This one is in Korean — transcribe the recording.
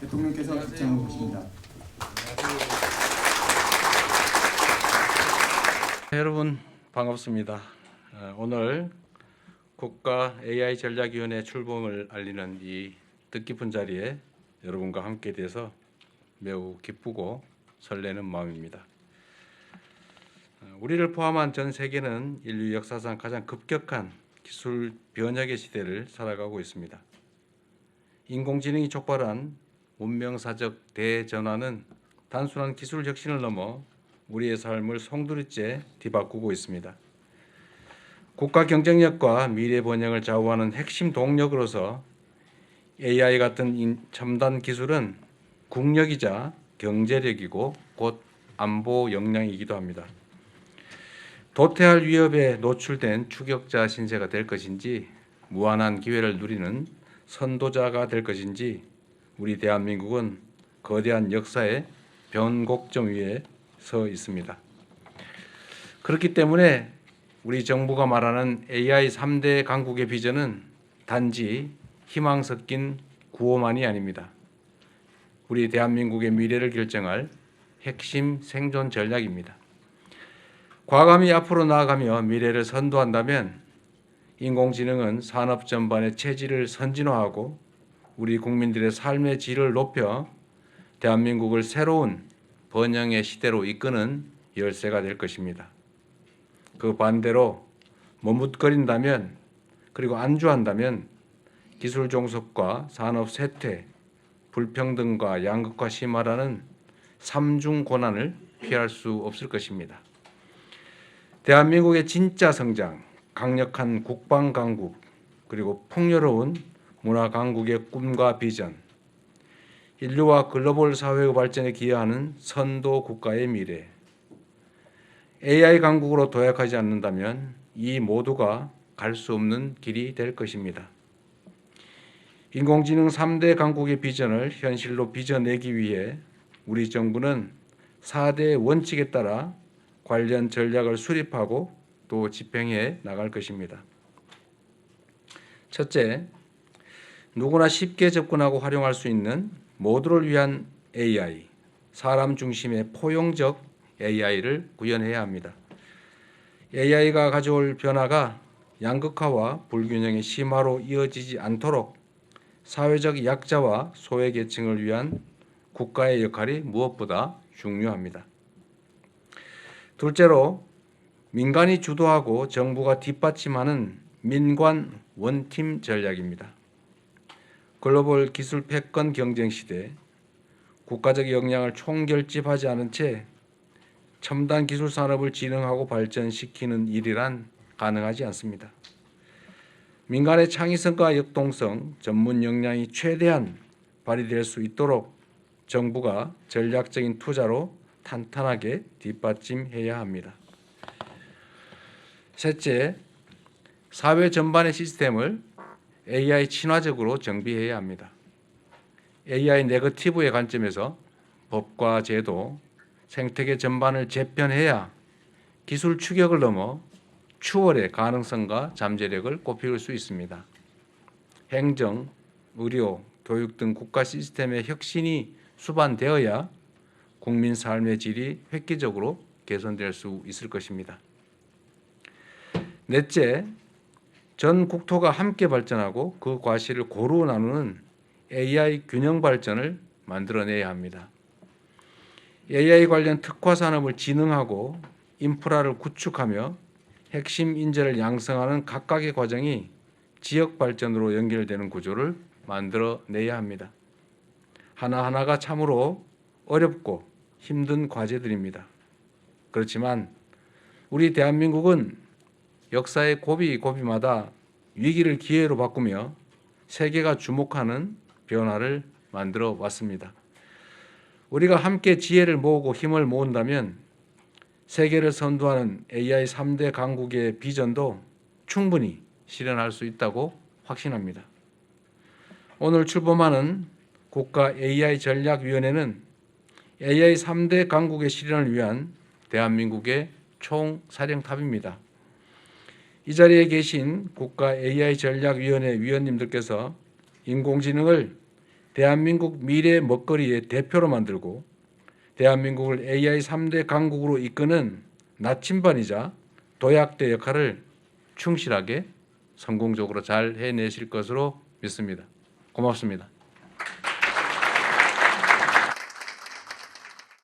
대통령께서 입장하고 계십니다. 여러분 반갑습니다. 어, 오늘 국가 AI 전략위원회 출범을 알리는 이 뜻깊은 자리에 여러분과 함께 돼서 매우 기쁘고 설레는 마음입니다. 어, 우리를 포함한 전 세계는 인류 역사상 가장 급격한 기술 변혁의 시대를 살아가고 있습니다. 인공지능이 촉발한 문명사적 대전환은 단순한 기술 혁신을 넘어 우리의 삶을 송두리째 뒤바꾸고 있습니다. 국가 경쟁력과 미래 번영을 좌우하는 핵심 동력으로서 AI 같은 인- 첨단 기술은 국력이자 경제력이고 곧 안보 역량이기도 합니다. 도태할 위협에 노출된 추격자 신세가 될 것인지 무한한 기회를 누리는 선도자가 될 것인지 우리 대한민국은 거대한 역사의 변곡점 위에 서 있습니다. 그렇기 때문에 우리 정부가 말하는 AI 3대 강국의 비전은 단지 희망 섞인 구호만이 아닙니다. 우리 대한민국의 미래를 결정할 핵심 생존 전략입니다. 과감히 앞으로 나아가며 미래를 선도한다면 인공지능은 산업 전반의 체질을 선진화하고 우리 국민들의 삶의 질을 높여 대한민국을 새로운 번영의 시대로 이끄는 열쇠가 될 것입니다. 그 반대로 머뭇거린다면 그리고 안주한다면 기술 종속과 산업 쇠퇴, 불평등과 양극화 심화라는 삼중 고난을 피할 수 없을 것입니다. 대한민국의 진짜 성장, 강력한 국방 강국, 그리고 풍요로운 문화 강국의 꿈과 비전, 인류와 글로벌 사회의 발전에 기여하는 선도 국가의 미래. AI 강국으로 도약하지 않는다면 이 모두가 갈 수 없는 길이 될 것입니다. 인공지능 3대 강국의 비전을 현실로 빚어내기 위해 우리 정부는 4대 원칙에 따라 관련 전략을 수립하고 또 집행해 나갈 것입니다. 첫째, 누구나 쉽게 접근하고 활용할 수 있는 모두를 위한 AI, 사람 중심의 포용적 AI를 구현해야 합니다. AI가 가져올 변화가 양극화와 불균형의 심화로 이어지지 않도록 사회적 약자와 소외계층을 위한 국가의 역할이 무엇보다 중요합니다. 둘째로 민간이 주도하고 정부가 뒷받침하는 민관 원팀 전략입니다. 글로벌 기술 패권 경쟁 시대 국가적 역량을 총결집하지 않은 채 첨단 기술 산업을 진흥하고 발전시키는 일이란 가능하지 않습니다. 민간의 창의성과 역동성, 전문 역량이 최대한 발휘될 수 있도록 정부가 전략적인 투자로 탄탄하게 뒷받침해야 합니다. 셋째, 사회 전반의 시스템을 AI 친화적으로 정비해야 합니다. AI 네거티브의 관점에서 법과 제도, 생태계 전반을 재편해야 기술 추격을 넘어 추월의 가능성과 잠재력을 꼽힐 수 있습니다. 행정, 의료, 교육 등 국가 시스템의 혁신이 수반되어야 국민 삶의 질이 획기적으로 개선될 수 있을 것입니다. 넷째, 전 국토가 함께 발전하고 그 과실을 고루 나누는 AI 균형 발전을 만들어내야 합니다. AI 관련 특화 산업을 진흥하고 인프라를 구축하며 핵심 인재를 양성하는 각각의 과정이 지역 발전으로 연결되는 구조를 만들어내야 합니다. 하나하나가 참으로 어렵고 힘든 과제들입니다. 그렇지만 우리 대한민국은 역사의 고비 고비마다 위기를 기회로 바꾸며 세계가 주목하는 변화를 만들어 왔습니다. 우리가 함께 지혜를 모으고 힘을 모은다면 세계를 선도하는 AI 3대 강국의 비전도 충분히 실현할 수 있다고 확신합니다. 오늘 출범하는 국가 AI 전략위원회는 AI 3대 강국의 실현을 위한 대한민국의 총사령탑입니다. 이 자리에 계신 국가 AI 전략위원회 위원님들께서 인공지능을 대한민국 미래 먹거리의 대표로 만들고 대한민국을 AI 3대 강국으로 이끄는 나침반이자 도약대 역할을 충실하게 성공적으로 잘 해내실 것으로 믿습니다. 고맙습니다.